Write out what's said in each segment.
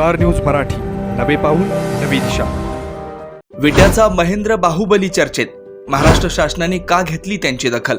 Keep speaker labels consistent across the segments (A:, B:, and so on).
A: Star news Marathi. नवे पाऊल नवी दिशा.
B: विट्याचा महेंद्र बाहुबली चर्चेत महाराष्ट्र शासनाने का घेतली त्यांची दखल?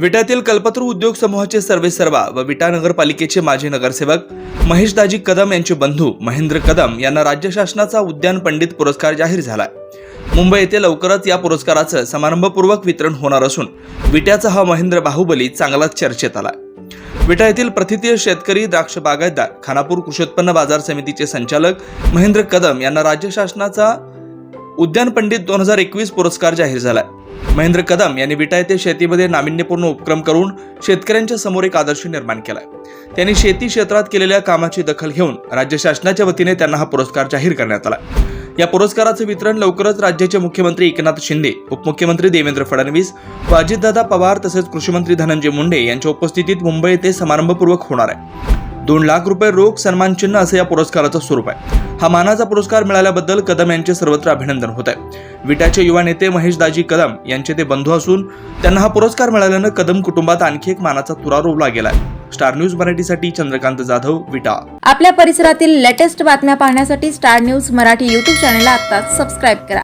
B: विटातील कल्पतरू उद्योग समूहाचे सर्वेसर्वा व विटा नगरपालिकेचे माजी नगरसेवक महेशदाजी कदम यांचे बंधू महेंद्र कदम यांना राज्य शासनाचा उद्यान पंडित पुरस्कार जाहीर झालाय. मुंबई येथे लवकरच या पुरस्काराचं समारंभपूर्वक वितरण होणार असून विट्याचा हा महेंद्र बाहुबली चांगलाच चर्चेत आला विटा येथील प्रथितीय शेतकरी द्राक्ष बागायतदार खानापूर कृषी उत्पन्न बाजार समितीचे संचालक महेंद्र कदम यांना राज्य शासनाचा उद्यान पंडित दोन हजार एकवीस पुरस्कार जाहीर झालाय. महेंद्र कदम यांनी विटा येथे शेतीमध्ये नाविन्यपूर्ण उपक्रम करून शेतकऱ्यांच्या समोर एक आदर्श निर्माण केलाय. त्यांनी शेती क्षेत्रात केलेल्या कामाची दखल घेऊन राज्य शासनाच्या वतीने त्यांना हा पुरस्कार जाहीर करण्यात आला. या पुरस्काराचं वितरण लवकरच राज्याचे मुख्यमंत्री एकनाथ शिंदे उपमुख्यमंत्री देवेंद्र फडणवीस व अजितदादा पवार तसेच कृषीमंत्री धनंजय मुंडे यांच्या उपस्थितीत मुंबई येथे समारंभपूर्वक होणार आहे. दोन लाख रुपये रोख सन्मानचिन्ह असं या पुरस्काराचं स्वरूप आहे. हा मानाचा पुरस्कार मिळाल्याबद्दल कदम यांचे सर्वत्र अभिनंदन होत आहे विटाचे युवा नेते महेश दाजी कदम यांचे ते बंधू असून त्यांना हा पुरस्कार मिळाल्यानं कदम कुटुंबात आणखी एक मानाचा तुरा रोवला गेलाय. स्टार न्यूज मराठीसाठी चंद्रकांत जाधव विटा.
C: आपल्या परिसरातील लेटेस्ट बातम्या पाहण्यासाठी स्टार न्यूज मराठी यूट्यूब चॅनलला आता सबस्क्राईब करा.